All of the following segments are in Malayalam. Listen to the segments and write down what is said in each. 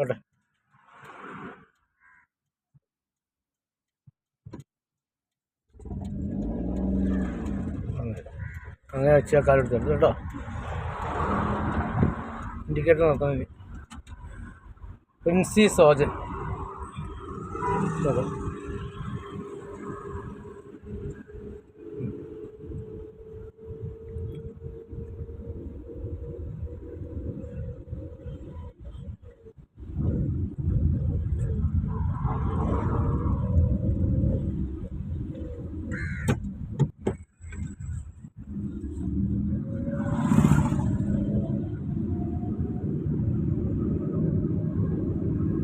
ഓട്ടെ അങ്ങനെ വെച്ചാൽ കാലെടുത്തു കേട്ടോ. ഇൻഡിക്കേറ്റർ നോക്കാൻ വേണ്ടി പ്രിൻസി സോജൻ.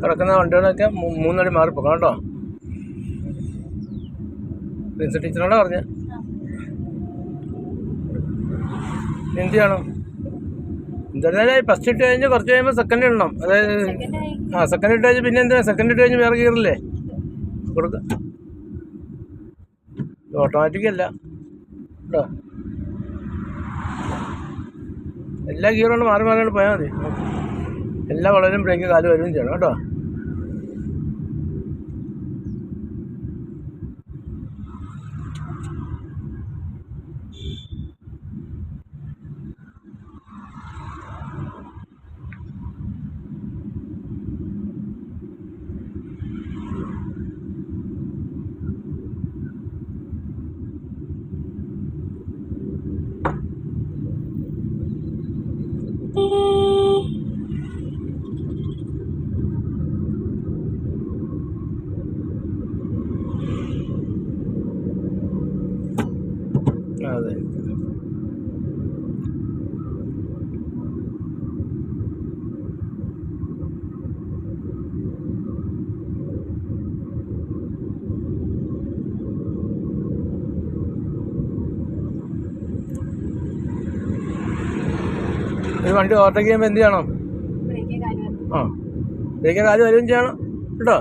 കിടക്കുന്ന വണ്ടികളൊക്കെ മൂന്നടി മാറിപ്പോക്കണം കേട്ടോ പ്രിൻസി ടീച്ചറോടാ പറഞ്ഞ. എന്ത് എന്തായാലും ഫസ്റ്റ് ഇട്ട് കഴിഞ്ഞ് കുറച്ച് കഴിയുമ്പോൾ സെക്കൻഡ് ഇടണം. അതായത് ആ സെക്കൻഡ് ഇട്ട് കഴിഞ്ഞ് പിന്നെ എന്തിനാ? സെക്കൻഡ് ഇട്ട് കഴിഞ്ഞ് വേറെ കീറില്ലേ കൊടുക്ക. ഓട്ടോമാറ്റിക് അല്ല. കേട്ടോ എല്ലാ ഗിയറുകളും മാറി മാറി പോയാൽ മതി. എല്ലാ വളരും ബ്രേക്ക് കാൽ വരികയും ചെയ്യണം. കേട്ടോ അതെ ഒരു വണ്ടി ഓവർടേക്ക് ചെയ്യുമ്പോൾ എന്ത് ചെയ്യണം ബ്രേക്ക് കാര്യം ആ ബ്രേക്ക് കാൽ വരികയും ചെയ്യണം കേട്ടോ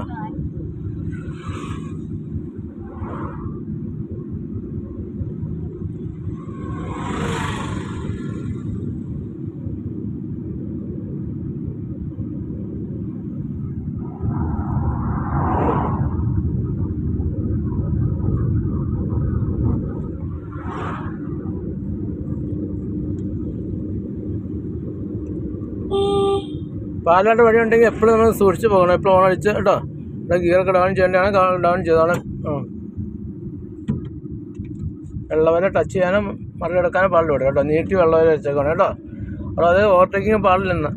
പാലാട്ട് വഴി ഉണ്ടെങ്കിൽ എപ്പോഴും നമ്മൾ സൂക്ഷിച്ച് പോകണം. എപ്പോഴും ഓൺ അടിച്ച് കേട്ടോ. ഇവിടെ ഗിയറൊക്കെ ഡൗൺ ചെയ്യേണ്ടതാണ് ഡൗൺ ചെയ്താണ് വെള്ളവരെ ടച്ച് ചെയ്യാനും മറികടക്കാനും പാടില്ല കേട്ടോ. നീട്ടി വെള്ളവരെ വെച്ചേക്കണം കേട്ടോ. അപ്പോൾ അത് ഓവർടേക്കിങ് പാടില്ലെന്ന്.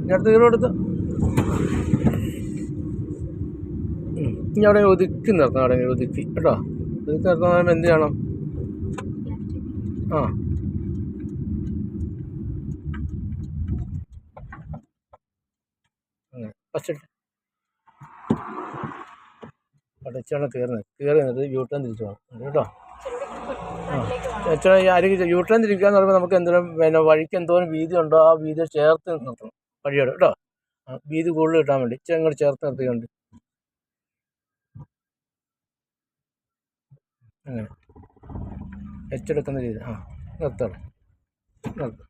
ഇനി അടുത്ത ഹീറോ എടുത്ത്. ഇനി അവിടെ ഒതുക്കി നിർത്തണം അവിടെ ഒതുക്കി. കേട്ടോ. ഒതുക്കി നിർത്തണം എന്ത് ചെയ്യണം? ആ. അടച്ചാണ് കയറുന്നത് കയറി നിന്നിട്ട് യൂ ടേൺ തിരിച്ചു പോകണം കേട്ടോ. വെച്ചാൽ ഈ യു ടേൺ തിരിക്കുക എന്ന് പറയുമ്പോൾ നമുക്ക് എന്തെങ്കിലും പിന്നെ വഴിക്ക് എന്തോരം വീതി ഉണ്ടോ ആ വീതി ചേർത്ത് നിർത്തണം വഴിയോട് കേട്ടോ. വീതി കൂടുതൽ കിട്ടാൻ വേണ്ടി. ഇച്ചിരി അങ്ങോട്ട് ചേർത്ത് നിർത്തിക്കൊണ്ട്. അങ്ങനെ. എച്ചെടുക്കുന്ന രീതി. ആ നിർത്തണം. നിർത്തും.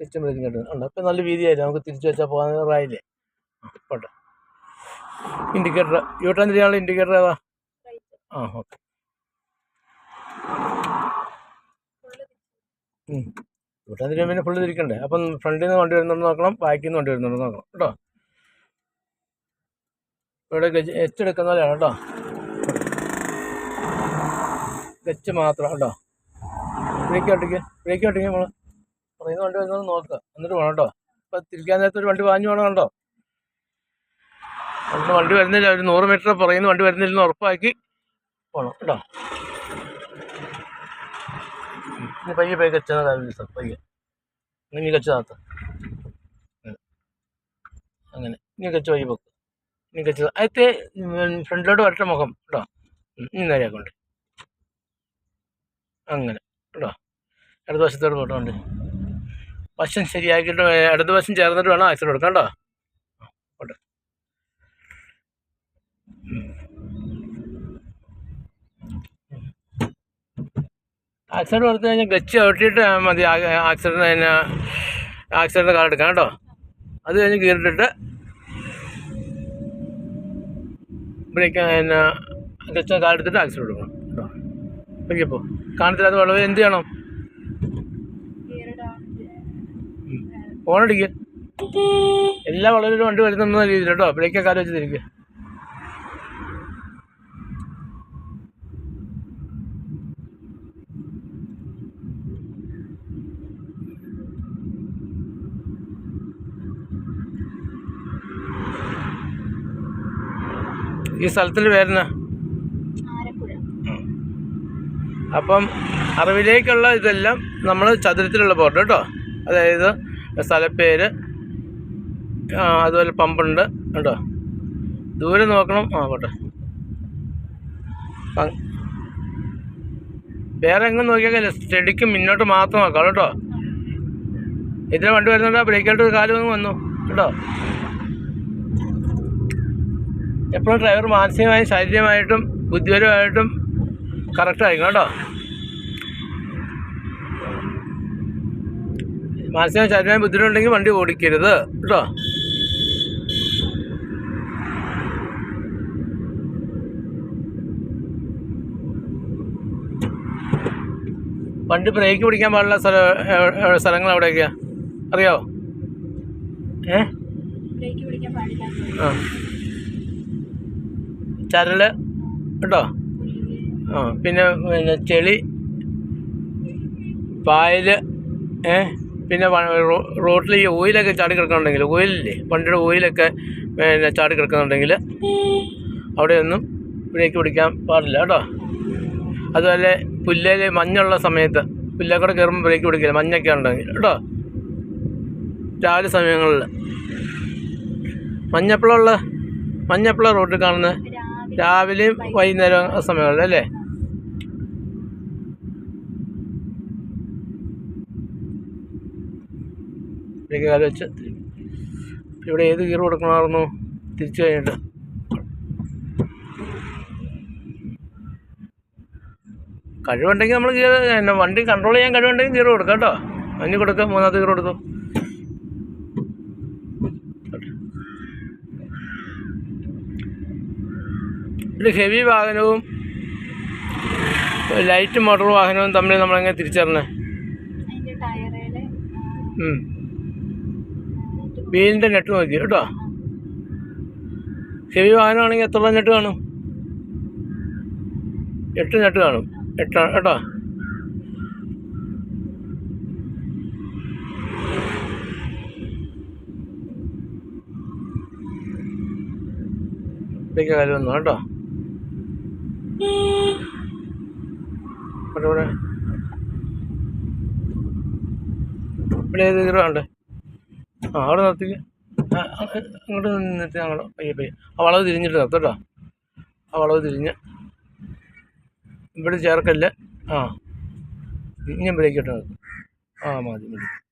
എച്ചും ബ്രേക്കും കേട്ടോ ഉണ്ട്? അപ്പം നല്ല വീതിയായില്ലേ? നമുക്ക് തിരിച്ചു വെച്ചാൽ പോകാൻ റായില്ലേ? പോട്ടെ. ഇൻഡിക്കേറ്റർ. യൂ ടേൺ തിരിയാനുള്ള ഇൻഡിക്കേറ്റർ ഏതാ? ആ ഓക്കെ. ഇവിടെ അതിന് പിന്നെ ഫുള്ള് തിരിക്കണ്ടേ അപ്പം ഫ്രണ്ടിൽ നിന്ന് വണ്ടി വരുന്നുണ്ട് നോക്കണം ബാക്കിൽ നിന്ന് വണ്ടി വരുന്നുണ്ട് നോക്കണം. കേട്ടോ? ഇവിടെ ഗജ് എച്ച് എടുക്കുന്ന പോലെയാണ് കേട്ടോ. ഗച്ച് മാത്രം കേട്ടോ. ബ്രേക്ക് ഒട്ടിക്ക് ബ്രേക്ക് ഒട്ടിക്ക് നമ്മൾ പറയുന്ന വണ്ടി വരുന്നത് നോക്കുക എന്നിട്ട് വേണം കേട്ടോ. ഇപ്പം തിരിക്കാൻ നേരത്തെ ഒരു വണ്ടി വാങ്ങി വേണം കണ്ടോ? അവിടുന്ന് വണ്ടി വരുന്നില്ല. ഒരു നൂറ് മീറ്റർ പറയുന്ന വണ്ടി വരുന്നില്ലെന്ന് ഉറപ്പാക്കി പോകണം കേട്ടോ. ഇനി പയ്യെ പയ്യെ കച്ചാൽ പയ്യെ. ഇനി കച്ചാത്ത അങ്ങനെ. ഇനി കച്ച് വഴി വെക്ക് ഇനി കച്ച് അതിത്തെ ഫ്രണ്ടിലോട്ട് വരട്ടെ മുഖം. കേട്ടോ. നീ ഇനി നേരെ കൊണ്ട് അങ്ങനെ. കേട്ടോ. ഇടത് വശത്തോട്ട് പോട്ടോണ്ട് വശം ശരിയാക്കിയിട്ട് ഇടത് വശം ചേർന്നിട്ട് വേണം ആക്സിഡന്റ് കൊടുക്കാം കേട്ടോ. പോട്ടെ. ആക്സിഡന്റ് കൊടുത്തു കഴിഞ്ഞാൽ ഗച്ച് ചവിട്ടിയിട്ട് മതി. ആക്സിഡന്റ് അതിന് ആക്സിഡന്റ് കാർഡ് എടുക്കാം കേട്ടോ. അത് കഴിഞ്ഞ് കീറിട്ടിട്ട് ബ്രേക്ക് പിന്നെ ഗച്ച് കാർഡ് എടുത്തിട്ട് ആക്സിഡന്റ് കൊടുക്കണം കേട്ടോ. ഓക്കെ കാണത്തില്ലാത്ത വളവ് എന്ത് ചെയ്യണം? ഫോണടിക്കുക എല്ലാ വളവിലും വണ്ടി വരുന്ന രീതിയിൽ കേട്ടോ. ബ്രേക്ക് കാർ വെച്ച് തിരിക്കുക ഈ സ്ഥലത്തിന്റെ പേരെന്നാ? ആലപ്പുഴ. അപ്പം അറിവിലേക്കുള്ള ഇതെല്ലാം നമ്മൾ ചതുരത്തിലുള്ള ബോർഡ് കേട്ടോ. അതായത് സ്ഥലപ്പേര് അതുപോലെ പമ്പുണ്ട് കേട്ടോ. ദൂരെ നോക്കണം. ആ പോട്ടെ. വേറെ എങ്ങും നോക്കിയാൽ സ്റ്റഡിക്ക് മുന്നോട്ട് മാത്രം നോക്കാം കേട്ടോ. ഇതിന് വണ്ടി വരുന്നുണ്ടോ? ബ്രേക്കായിട്ട് കാലം വന്നു. കേട്ടോ. എപ്പോഴും ഡ്രൈവർ മാനസികമായും ശാരീരികമായിട്ടും ബുദ്ധിപരമായിട്ടും കറക്റ്റ് ആയിരിക്കണം കേട്ടോ. മാനസിക ശാരീരികമായ ബുദ്ധിമുട്ടുണ്ടെങ്കിൽ വണ്ടി ഓടിക്കരുത് കേട്ടോ. വണ്ടി ബ്രേക്ക് പിടിക്കാൻ പാടുള്ള സ്ഥല സ്ഥലങ്ങൾ എവിടെയൊക്കെയാണ് അറിയാവോ? ഏ? ബ്രേക്ക് പിടിക്കാൻ പാടില്ല ആ. ചരൽ കേട്ടോ ആ പിന്നെ പിന്നെ ചെളി പായൽ ഏ പിന്നെ റോട്ടിൽ ഈ ഓയിലൊക്കെ ചാടി കിടക്കുന്നുണ്ടെങ്കിൽ ഓയിലില്ലേ? വണ്ടിയുടെ ഓയിലൊക്കെ പിന്നെ ചാടി കിടക്കുന്നുണ്ടെങ്കിൽ അവിടെയൊന്നും ബ്രേക്ക് പിടിക്കാൻ പാടില്ല കേട്ടോ? അതുപോലെ പുല്ലേൽ മഞ്ഞുള്ള സമയത്ത് പുല്ലൊക്കെ കയറുമ്പോൾ ബ്രേക്ക് പിടിക്കില്ല? മഞ്ഞൊക്കെ ഉണ്ടെങ്കിൽ കേട്ടോ? രാവിലെ സമയങ്ങളിൽ മഞ്ഞപ്പുള്ള മഞ്ഞപ്പുള്ള റോഡിൽ കാണുന്നത് രാവിലെ രാവിലെയും വൈകുന്നേരം സമയങ്ങളിൽ അല്ലേ? കാലം വെച്ച്. ഇവിടെ ഏത് ഗിയർ കൊടുക്കണമായിരുന്നു? തിരിച്ചു കഴിഞ്ഞിട്ട്. കഴിവുണ്ടെങ്കിൽ നമ്മൾ ഗിയർ വണ്ടി കൺട്രോൾ ചെയ്യാൻ കഴിവുണ്ടെങ്കിൽ ഗിയർ കൊടുക്കാം കേട്ടോ. അതിന് കൊടുക്കാം മൂന്നാമത്തെ ഗിയർ കൊടുത്തു ഒരു ഹെവി വാഹനവും ലൈറ്റ് മോട്ടോർ വാഹനവും തമ്മിൽ നമ്മളെങ്ങനെ തിരിച്ചറിഞ്ഞേ? വീലിന്റെ നെറ്റ് നോക്കി കേട്ടോ? ഹെവി വാഹനമാണെങ്കിൽ എത്ര നെറ്റ് കാണും? എട്ട് നെറ്റ് കാണും. എട്ട് കേട്ടോ? ഇതൊക്കെ കാര്യം വന്നു കേട്ടോ? ഇവിടെ. ഇവിടെ ഏത് ഹീറോ ഉണ്ട് ആ അവിടെ നിർത്തിക്ക്. അങ്ങോട്ട് നിന്നിട്ട് ഞങ്ങൾ പയ്യെ പയ്യെ. ആ വളവ് തിരിഞ്ഞിട്ട് നിർത്തട്ടോ. ആ വളവ് തിരിഞ്ഞ്. ഇവിടെ ചേർക്കല്ല. ആ. ഇങ്ങനെ ബ്രേക്ക് ഇട്ട് നിർത്തും. ആ മതി മതി.